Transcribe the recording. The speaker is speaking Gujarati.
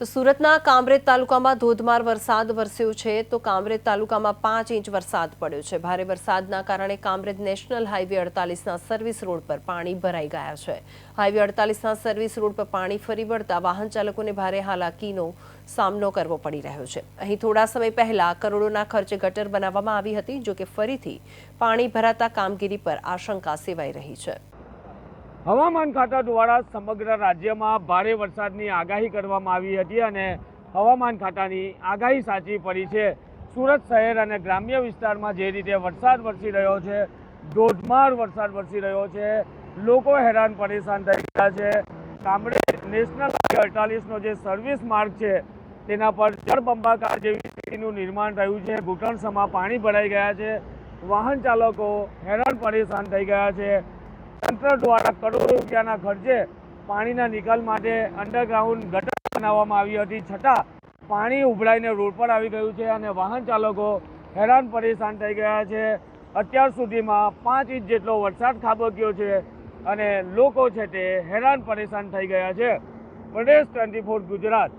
તો સુરતના કામરેજ તાલુકામાં ધોધમાર વરસાદ વરસ્યો છે. તો કામરેજ તાલુકામાં પાંચ ઇંચ વરસાદ પડ્યો છે. ભારે વરસાદના કારણે કામરેજ નેશનલ હાઈવે અડતાલીસના સર્વિસ રોડ પર પાણી ભરાઈ ગયા છે. હાઈવે અડતાલીસના સર્વિસ રોડ પર પાણી ફરી વળતા વાહન ચાલકોને ભારે હાલાકીનો સામનો કરવો પડી રહ્યો છે. અહીં થોડા સમય પહેલા કરોડોના ખર્ચે ગટર બનાવવામાં આવી હતી જો કે ફરીથી પાણી ભરાતા કામગીરી પર આશંકા સેવાઈ રહી છે. હવામાન ખાતા દ્વારા સમગ્ર રાજ્યમાં ભારે વરસાદની આગાહી કરવામાં આવી હતી અને હવામાન ખાતાની આગાહી સાચી પડી છે. સુરત શહેર અને ગ્રામ્ય વિસ્તારમાં જે રીતે વરસાદ વરસી રહ્યો છે, ધોધમાર વરસાદ વરસી રહ્યો છે, લોકો હેરાન પરેશાન થઈ ગયા છે. કામડે નેશનલ અડતાલીસનો જે સર્વિસ માર્ગ છે, તેના પર જળબંબાકાર જેવી સ્થિતિનું નિર્માણ થયું છે. ઘૂંટણસમાં પાણી ભરાઈ ગયા છે. વાહન ચાલકો હેરાન પરેશાન થઈ ગયા છે. તંત્ર દ્વારા કરોડો રૂપિયાના ખર્ચે પાણીના નિકાલ માટે અંડરગ્રાઉન્ડ ગટર બનાવવામાં આવી હતી. છતાં પાણી ઉભરાઈને રોડ પર આવી ગયું છે અને વાહન ચાલકો હેરાન પરેશાન થઈ ગયા છે. અત્યાર સુધીમાં પાંચ ઇંચ જેટલો વરસાદ ખાબક્યો છે અને લોકો છે તે હેરાન પરેશાન થઈ ગયા છે. પ્રદેશ ટ્વેન્ટી ગુજરાત